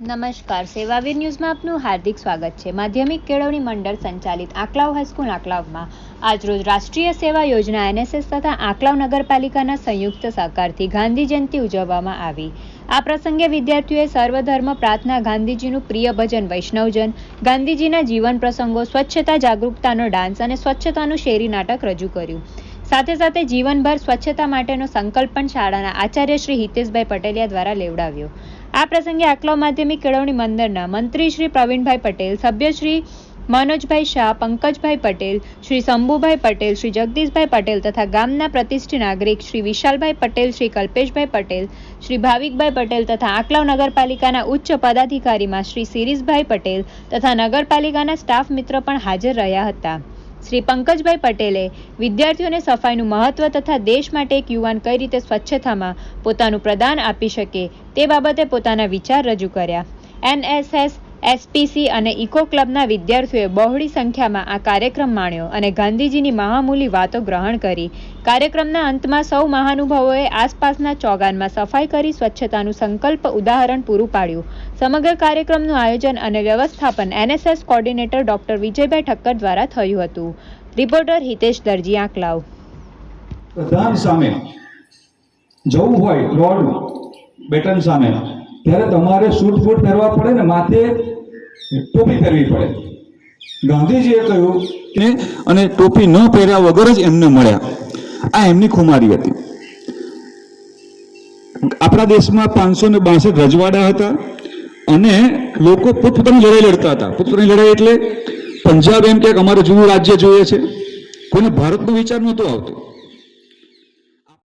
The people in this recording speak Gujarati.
નમસ્કાર. સેવાવીર ન્યૂઝમાં આપનું હાર્દિક સ્વાગત છે. માધ્યમિક કેળવણી મંડળ સંચાલિત આંકલાવ હાઈસ્કૂલ આકલાવમાં આજરોજ રાષ્ટ્રીય સેવા યોજના એનએસએસ તથા આંકલાવ નગરપાલિકાના સંયુક્ત સહકારથી ગાંધી જયંતિ ઉજવવામાં આવી. આ પ્રસંગે વિદ્યાર્થીઓએ સર્વધર્મ પ્રાર્થના ગાંધીજીનું પ્રિય ભજન વૈષ્ણવજન, ગાંધીજીના જીવન પ્રસંગો, સ્વચ્છતા જાગૃતતાનો ડાન્સ અને સ્વચ્છતાનું શેરી નાટક રજૂ કર્યું. સાથે સાથે જીવનભર સ્વચ્છતા માટેનો સંકલ્પ પણ શાળાના આચાર્ય શ્રી હિતેશભાઈ પટેલિયા દ્વારા લેવડાવ્યો. આ પ્રસંગે આકલાવ માધ્યમિક કેળવણી મંદિરના મંત્રી શ્રી પ્રવીણભાઈ પટેલ, સભ્ય શ્રી મનોજભાઈ શાહ, પંકજભાઈ પટેલ, શ્રી શંભુભાઈ પટેલ, શ્રી જગદીશભાઈ પટેલ તથા ગામના પ્રતિષ્ઠિત નાગરિક શ્રી વિશાલભાઈ પટેલ, શ્રી કલ્પેશભાઈ પટેલ, શ્રી ભાવિકભાઈ પટેલ તથા આકલાવ નગરપાલિકાના ઉચ્ચ પદાધિકારીમાં શ્રી શિરીષભાઈ પટેલ તથા નગરપાલિકાના સ્ટાફ મિત્ર પણ હાજર રહ્યા હતા. શ્રી પંકજભાઈ પટેલે વિદ્યાર્થીઓને સફાઈનું મહત્વ તથા દેશ માટે એક યુવાન કઈ રીતે સ્વચ્છતામાં પોતાનું પ્રદાન આપી શકે તે બાબતે પોતાના વિચાર રજૂ કર્યા. એનએસએસ એસપીસી અને ઇકો ક્લબના વિદ્યાર્થીઓએ બહોળી સંખ્યામાં આ કાર્યક્રમ માણ્યો અને ગાંધીજીની મહામૂલી વાતો ગ્રહણ કરી. કાર્યક્રમના અંતમાં સૌ મહાનુભાવોએ આસપાસના ચોગાનમાં સફાઈ કરી સ્વચ્છતાનું સંકલ્પ ઉદાહરણ પૂરું પાડ્યું. સમગ્ર કાર્યક્રમનું આયોજન અને વ્યવસ્થાપન NSS coordinator doctor Vijaybhai Thakkar દ્વારા થયું હતું. રિપોર્ટર હિતેશ દરજી આંકલાવ. પ્રધાન સામે જવું હોય બેટન સામે ત્યારે તમારે સૂટ બૂટ પહેરવા પડે ને માથે ટોપી પહેરવી પડે. ગાંધીજીએ કહ્યું કે, અને ટોપી ન પહેર્યા વગર જ એમને મળ્યા. આ એમની ખુમારી હતી. આપણા દેશમાં પાંચસો ને બાસઠ રજવાડા હતા અને લોકો પોતપોતાની લડાઈ લડતા હતા. પોતપોતાની લડાઈ એટલે પંજાબ એમ કે અમારે જૂનું રાજ્ય જોઈએ છે. કોઈને ભારતનો વિચાર નહોતો આવતો.